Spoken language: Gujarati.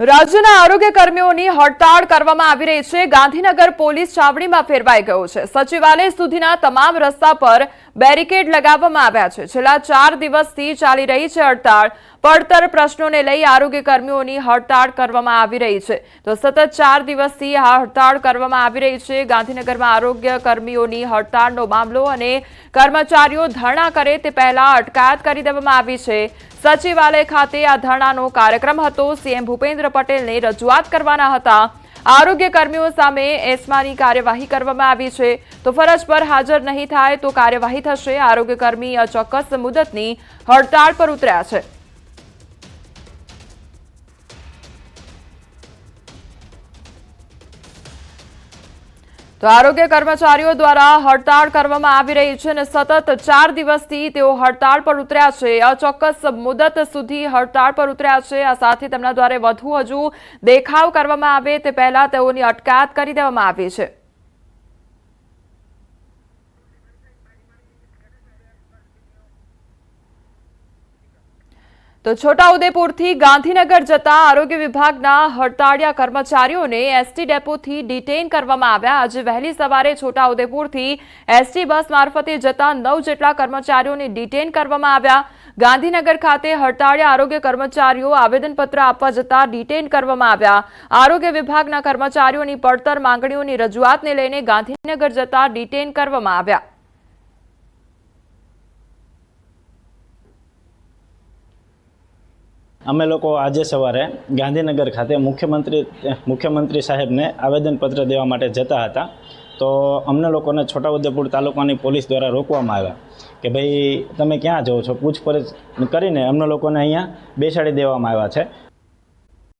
રાજ્યના આરોગ્ય કર્મીઓની હડતાળ કરવામાં આવી રહી છે. ગાંધીનગર પોલીસ છાવણીમાં ફેરવાઈ ગયો છે. સચિવાલય સુધીના તમામ રસ્તા પર બેરિકેડ લગાવવામાં આવ્યા છે. છેલ્લા ચાર દિવસથી ચાલી રહી છે હડતાળ. પડતર પ્રશ્નોને લઈ આરોગ્ય કર્મીઓની હડતાળ કરવામાં આવી રહી છે. તો સતત ચાર દિવસથી આ હડતાળ કરવામાં આવી રહી છે. ગાંધીનગરમાં આરોગ્ય કર્મીઓની હડતાળનો મામલો અને કર્મચારીઓ ધરણા કરે તે પહેલા અટકાયત કરી દેવામાં આવી છે. સચિવાલય ખાતે આ ધરણાનો કાર્યક્રમ હતો. સીએમ ભૂપેન્દ્ર પટેલને રજૂઆત કરવાના હતા. આરોગ્ય કર્મીઓ સામે એસ્માની કાર્યવાહી કરવામાં આવી છે. તો ફરજ પર હાજર નહીં થાય તો કાર્યવાહી થશે. આરોગ્ય કર્મી અચોક્કસ મુદતની હડતાળ પર ઉતર્યા છે. તો આરોગ્ય કર્મચારીઓ દ્વારા હડતાળ કરવામાં આવી રહી છે અને સતત ચાર દિવસથી તેઓ હડતાળ પર ઉતર્યા છે. અચોક્કસ મુદત સુધી હડતાળ પર ઉતર્યા છે. આ સાથે તેમના દ્વારા વધુ હજુ દેખાવ કરવામાં આવે તે પહેલા તેઓની અટકાયત કરી દેવામાં આવી છે. તો છોટાઉદેપુરથી ગાંધીનગર જતા આરોગ્ય વિભાગના હડતાળિયા કર્મચારીઓને એસટી ડેપોથી ડિટેઇન કરવામાં આવ્યા. આજે વહેલી સવારે છોટાઉદેપુરથી એસટી બસ મારફતે જતા નવ જેટલા કર્મચારીઓને ડિટેઇન કરવામાં આવ્યા. ગાંધીનગર ખાતે હડતાળિયા આરોગ્ય કર્મચારીઓ આવેદનપત્ર આપવા જતા ડિટેઇન કરવામાં આવ્યા. આરોગ્ય વિભાગના કર્મચારીઓની પડતર માંગણીઓની રજૂઆતને લઈને ગાંધીનગર જતા ડિટેઇન કરવામાં આવ્યા. અમે લોકો આજે સવારે ગાંધીનગર ખાતે મુખ્યમંત્રી મુખ્યમંત્રી સાહેબને આવેદનપત્ર દેવા માટે જતા હતા. તો અમને લોકોને છોટાઉદેપુર તાલુકાની પોલીસ દ્વારા રોકવામાં આવ્યા કે ભાઈ તમે ક્યાં જાઓ છો? પૂછપરછ કરીને અમને લોકોને અહીંયા બેસાડી દેવામાં આવ્યા છે.